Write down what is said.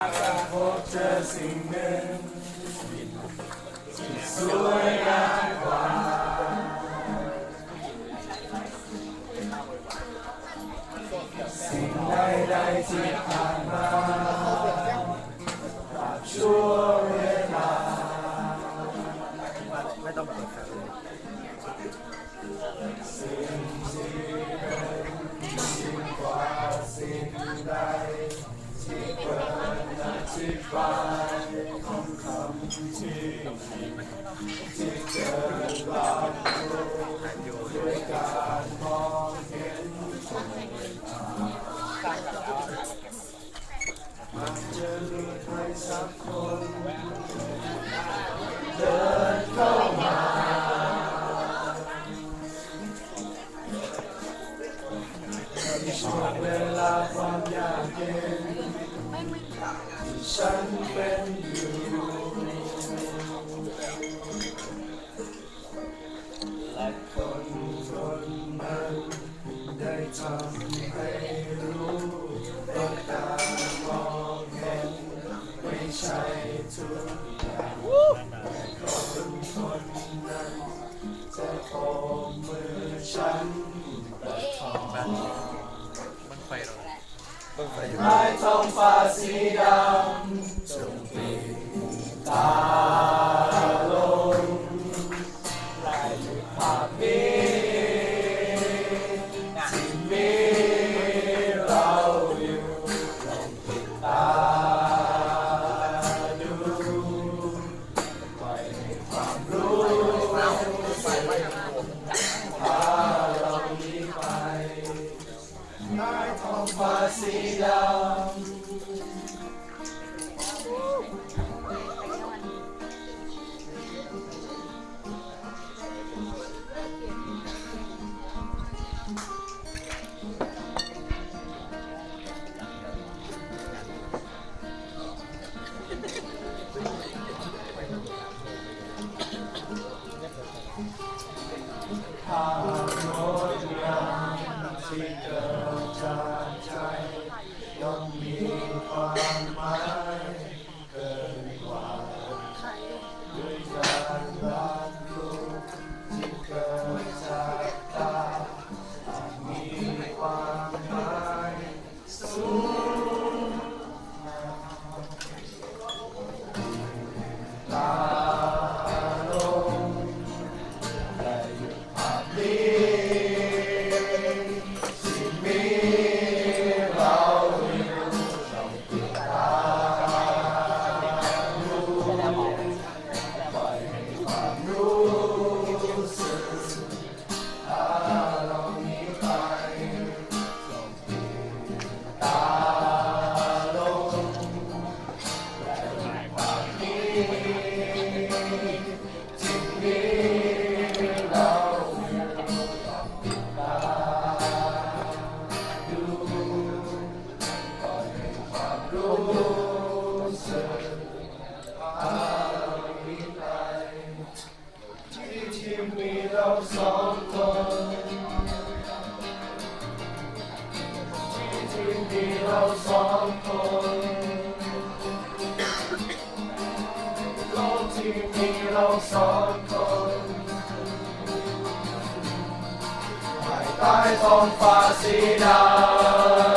พบเจอสิ่งหนึ่งที่สวยงามกว่าสิ่งใดๆที่ผ่านมาตราบชั่วเวลาไม่ต้องเปิดครับสิ่งที่เป็นยิ่งกว่าสิ่งใดที่เกินอ ธิบายของคำที่ที่เกินรับรู้ด้วยการมองเห็นมันจะมีใครสักคนเดินเข้ามาในช่วงเวลาความยากเย็น ฉันเป็นอยู่และคนคนนั้นได้ทำให้รู้ว่าตามองเห็นไม่ใช่ทุก ไฟอยู่ไม้ท้องฟ้าสีดำจงปิดตาลงและหยุดภาพนี้ ต้ท้องฟ้ ค ค มีเราสองคนโลกที่มีเราสองคนภายใต้ท้องฟ้าสีดำ